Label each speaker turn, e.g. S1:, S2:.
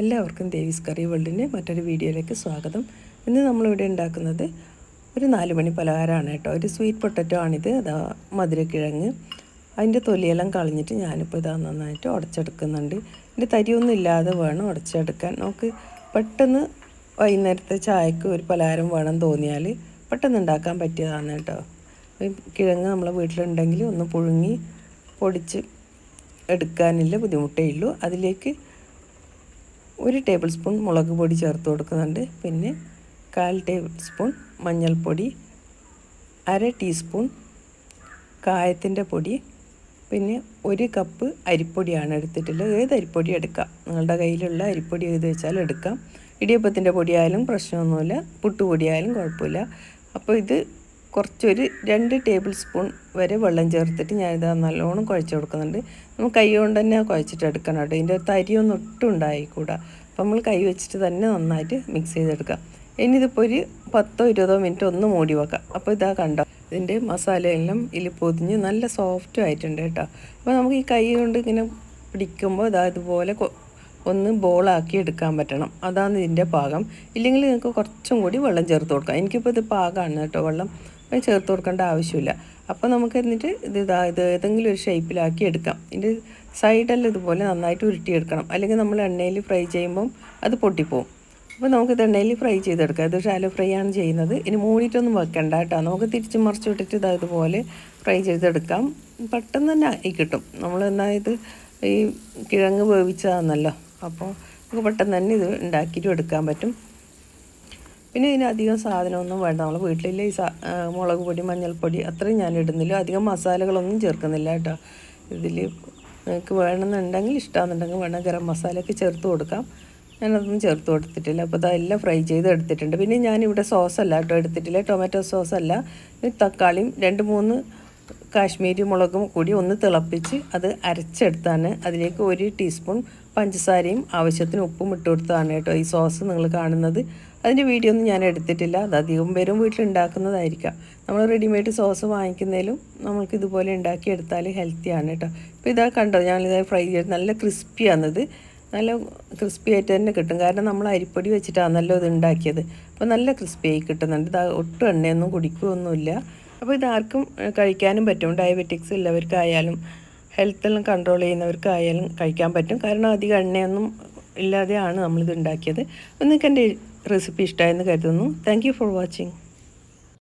S1: എല്ലാവർക്കും ദേവീസ് കറി വേൾഡിന്റെ മറ്റൊരു വീഡിയോയിലേക്ക് സ്വാഗതം. ഇന്ന് നമ്മളിവിടെ ഉണ്ടാക്കുന്നത് ഒരു നാല് മണി പലഹാരമാണ് കേട്ടോ. ഒരു സ്വീറ്റ് പൊട്ടറ്റോ ആണിത് അതാ മധുരക്കിഴങ്ങ്. അതിന്റെ തൊലിയെല്ലാം കളഞ്ഞിട്ട് ഞാനിപ്പോൾ ഇതാ നന്നായിട്ട് ഉടച്ചെടുക്കുന്നുണ്ട്. ഇതിന്റെ തരിയൊന്നും ഇല്ലാതെ വേണം ഉടച്ചെടുക്കാൻ. നമുക്ക് പെട്ടെന്ന് വൈകുന്നേരത്തെ ചായക്ക് ഒരു പലഹാരം വേണം തോന്നിയാൽ പെട്ടെന്ന് ഉണ്ടാക്കാൻ പറ്റിയതാണ് കേട്ടോ. കിഴങ്ങ് നമ്മളെ വീട്ടിലുണ്ടെങ്കിൽ ഒന്ന് പുഴുങ്ങി പൊടിച്ച് എടുക്കാനില്ല ബുദ്ധിമുട്ടേ ഉള്ളൂ. അതിലേക്ക് ഒരു ടേബിൾ സ്പൂൺ മുളക് പൊടി ചേർത്ത് കൊടുക്കുന്നുണ്ട്. പിന്നെ കാൽ ടേബിൾ സ്പൂൺ മഞ്ഞൾപ്പൊടി അര ടീസ്പൂൺ കായത്തിന്റെ പൊടി പിന്നെ ഒരു കപ്പ് അരിപ്പൊടിയാണ് എടുത്തിട്ടുള്ളത്. ഏത് അരിപ്പൊടി എടുക്കാം? നിങ്ങളുടെ കയ്യിലുള്ള അരിപ്പൊടി ഏത് വെച്ചാൽ എടുക്കാം. ഇടിയപ്പത്തിന്റെ പൊടിയായാലും പ്രശ്നമൊന്നുമില്ല. പുട്ടുപൊടിയായാലും കുഴപ്പമില്ല. അപ്പോൾ ഇത് കുറച്ചൊരു രണ്ട് ടേബിൾ സ്പൂൺ വരെ വെള്ളം ചേർത്തിട്ട് ഞാനിത് നല്ലോണം കുഴച്ച് കൊടുക്കുന്നുണ്ട്. നമ്മൾ കൈ കൊണ്ട് തന്നെ കുഴച്ചിട്ട് എടുക്കണം കേട്ടോ. ഇതിന്റെ തരിയൊന്നും ഒട്ടും ഉണ്ടായിക്കൂടാ. അപ്പോൾ നമ്മൾ കൈ വെച്ചിട്ട് തന്നെ നന്നായിട്ട് മിക്സ് ചെയ്തെടുക്കാം. ഇനി ഇതിപ്പോൾ ഒരു പത്തോ ഇരുപതോ മിനിറ്റ് ഒന്ന് മൂടി വെക്കാം. അപ്പോൾ ഇതാ കണ്ടോ ഇതിന്റെ മസാലയെല്ലാം ഇതിൽ പൊതിഞ്ഞ് നല്ല സോഫ്റ്റും ആയിട്ടുണ്ട് കേട്ടോ. അപ്പോൾ നമുക്ക് ഈ കൈ കൊണ്ട് ഇങ്ങനെ പിടിക്കുമ്പോൾ ഇതാ ഇതുപോലെ ഒന്ന് ബോളാക്കി എടുക്കാൻ പറ്റണം. അതാണ് ഇതിന്റെ പാകം. ഇല്ലെങ്കിൽ നിങ്ങൾക്ക് കുറച്ചും കൂടി വെള്ളം ചേർത്ത് കൊടുക്കാം. എനിക്കിപ്പോൾ ഇത് പാകമാണ് കേട്ടോ. വെള്ളം അപ്പം ചേർത്ത് കൊടുക്കേണ്ട ആവശ്യമില്ല. അപ്പോൾ നമുക്ക് എന്നിട്ട് ഇത് ഇതാ ഇത് ഏതെങ്കിലും ഒരു ഷേപ്പിലാക്കി എടുക്കാം. ഇതിന്റെ സൈഡെല്ലാം ഇതുപോലെ നന്നായിട്ട് ഉരുട്ടിയെടുക്കണം. അല്ലെങ്കിൽ നമ്മൾ എണ്ണയിൽ ഫ്രൈ ചെയ്യുമ്പം അത് പൊട്ടിപ്പോവും. അപ്പോൾ നമുക്ക് ഇത് എണ്ണയിൽ ഫ്രൈ ചെയ്തെടുക്കാം. ഇത് ഷാലോ ഫ്രൈ ആണ് ചെയ്യുന്നത്. ഇനി മൂടിയിട്ടൊന്നും വെക്കണ്ട കേട്ടോ. നമുക്ക് തിരിച്ച് മറിച്ച് വിട്ടിട്ട് ഇത് ഇതുപോലെ ഫ്രൈ ചെയ്തെടുക്കാം. പെട്ടെന്ന് തന്നെ ആയി കിട്ടും. നമ്മൾ എന്നാൽ ഇത് ഈ കിഴങ്ങ് വേവിച്ചതാണല്ലോ അപ്പോൾ നമുക്ക് പെട്ടെന്ന് തന്നെ ഇത് ഉണ്ടാക്കിയിട്ടും എടുക്കാൻ പറ്റും. പിന്നെ ഇതിനധികം സാധനമൊന്നും വേണ്ട. നമ്മൾ വീട്ടിലെ ഈ മുളക് പൊടി മഞ്ഞൾപ്പൊടി അത്രയും ഞാൻ ഇടുന്നില്ല. അധികം മസാലകളൊന്നും ചേർക്കുന്നില്ല കേട്ടോ. ഇതിൽ നിങ്ങൾക്ക് വേണമെന്നുണ്ടെങ്കിൽ ഇഷ്ടമാണെന്നുണ്ടെങ്കിൽ വേണം ഗരം മസാലയൊക്കെ ചേർത്ത് കൊടുക്കാം. ഞാനതൊന്നും ചേർത്ത് കൊടുത്തിട്ടില്ല. അപ്പോൾ അതെല്ലാം ഫ്രൈ ചെയ്ത് എടുത്തിട്ടുണ്ട്. പിന്നെ ഞാനിവിടെ സോസല്ല കേട്ടോ എടുത്തിട്ടില്ല? ടൊമാറ്റോ സോസല്ല. തക്കാളിയും രണ്ട് മൂന്ന് കാശ്മീരി മുളകും കൂടി ഒന്ന് തിളപ്പിച്ച് അത് അരച്ചെടുത്താണ്. അതിലേക്ക് ഒരു ടീസ്പൂൺ പഞ്ചസാരയും ആവശ്യത്തിന് ഉപ്പും ഇട്ട് കൊടുത്തതാണ് കേട്ടോ ഈ സോസ് നിങ്ങൾ കാണുന്നത്. അതിന്റെ വീഡിയോ ഒന്നും ഞാൻ എടുത്തിട്ടില്ല. അത് അധികം പേരും വീട്ടിലുണ്ടാക്കുന്നതായിരിക്കാം. നമ്മൾ റെഡിമെയ്ഡ് സോസ് വാങ്ങിക്കുന്നതിലും നമുക്ക് ഇതുപോലെ ഉണ്ടാക്കിയെടുത്താൽ ഹെൽത്തിയാണ് കേട്ടോ. ഇപ്പോൾ ഇതാ കണ്ടോ ഞാനിത് ഫ്രൈ ചെയ്ത് നല്ല ക്രിസ്പിയാണിത് നല്ല ക്രിസ്പി ആയിട്ട് തന്നെ കിട്ടും. കാരണം നമ്മൾ അരിപ്പൊടി വെച്ചിട്ടാണല്ലോ ഇത് ഉണ്ടാക്കിയത്. അപ്പോൾ നല്ല ക്രിസ്പി ആയി കിട്ടുന്നുണ്ട്. ഇത് ഒട്ടും എണ്ണയൊന്നും കുടിക്കുകയൊന്നുമില്ല. അപ്പോൾ ഇതാർക്കും കഴിക്കാനും പറ്റും. ഡയബറ്റിക്സ് ഉള്ളവർക്കായാലും ഹെൽത്തെല്ലാം കൺട്രോൾ ചെയ്യുന്നവർക്കായാലും കഴിക്കാൻ പറ്റും. കാരണം അധികം എണ്ണയൊന്നും ഇല്ലാതെയാണ് നമ്മളിത് ഉണ്ടാക്കിയത്. നിങ്ങൾക്ക് എന്റെ റെസിപ്പി ഇഷ്ടമായെന്ന് കരുതുന്നു. Thank for watching